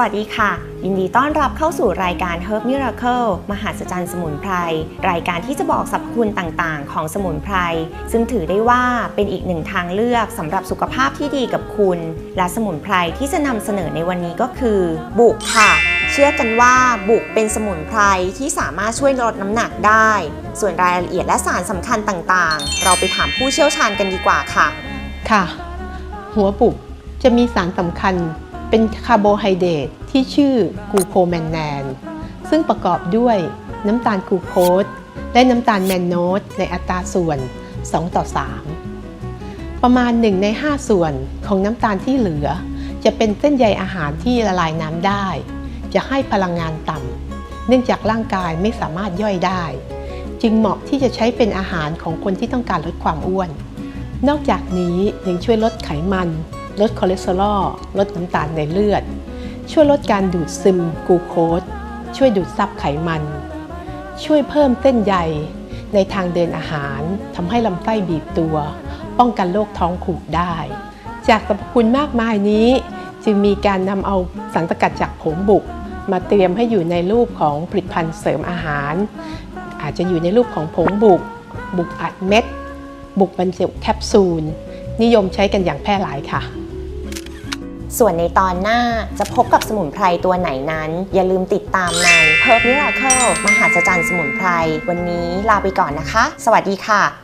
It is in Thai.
วัสดีค่ะ ยินดีต้อนรับเข้าสู่รายการ Herb Miracle มหาศจรรย์สมุนไพร รายการที่จะบอกสรรพคุณต่างๆ ของสมุนไพร ซึ่งถือได้ว่าเป็นอีกหนึ่งทางเลือกสำหรับสุขภาพที่ดีกับคุณ และสมุนไพรที่จะนำเสนอในวันนี้ก็คือ บุกค่ะเชื่อกันว่าบุกเป็นสมุนไพรที่สามารถช่วยลดน้ำหนักได้ ส่วนรายละเอียดและสารสำคัญต่างๆ เราไปถามผู้เชี่ยวชาญกันดีกว่าค่ะ ค่ะ หัวบุกจะมีสารสำคัญ เป็นคาร์โบไฮเดรตที่ชื่อกูโคแมนแนน ซึ่งประกอบด้วยน้ำตาลกูโคสและน้ำตาลแมนโนสในอัตราส่วน 2 ต่อ 3 ประมาณ 1 ใน 5 ส่วนของน้ำตาลที่เหลือ จะเป็นเส้นใยอาหารที่ละลายน้ำได้ จะให้พลังงานต่ำเนื่องจากร่างกายไม่สามารถย่อยได้ จึงเหมาะที่จะใช้เป็นอาหารของคนที่ต้องการลดความอ้วน นอกจากนี้ยังช่วยลดไขมัน ลดคอเลสเตอรอลลดน้ำตาลในเลือด ช่วยลดการดูดซึมกลูโคสช่วยดูดซับไขมัน ช่วยเพิ่มเส้นใยในทางเดินอาหารทำให้ลำไส้บีบตัว ป้องกันโรคท้องผูกได้ จากสรรพคุณมากมายนี้ จึงมีการนำเอาสารสกัดจากผงบุก มาเตรียมให้อยู่ในรูปของผลิตภัณฑ์เสริมอาหาร อาจจะอยู่ในรูปของผงบุก บุกอัดเม็ด บุกบรรจุแคปซูล นิยมใช้กันอย่างแพร่หลายค่ะ ส่วนในตอนหน้าจะพบกับสมุนไพรตัวไหนนั้น อย่าลืมติดตามใน Herb Miracle มหาศจรรย์สมุนไพร วันนี้ลาไปก่อนนะคะ สวัสดีค่ะ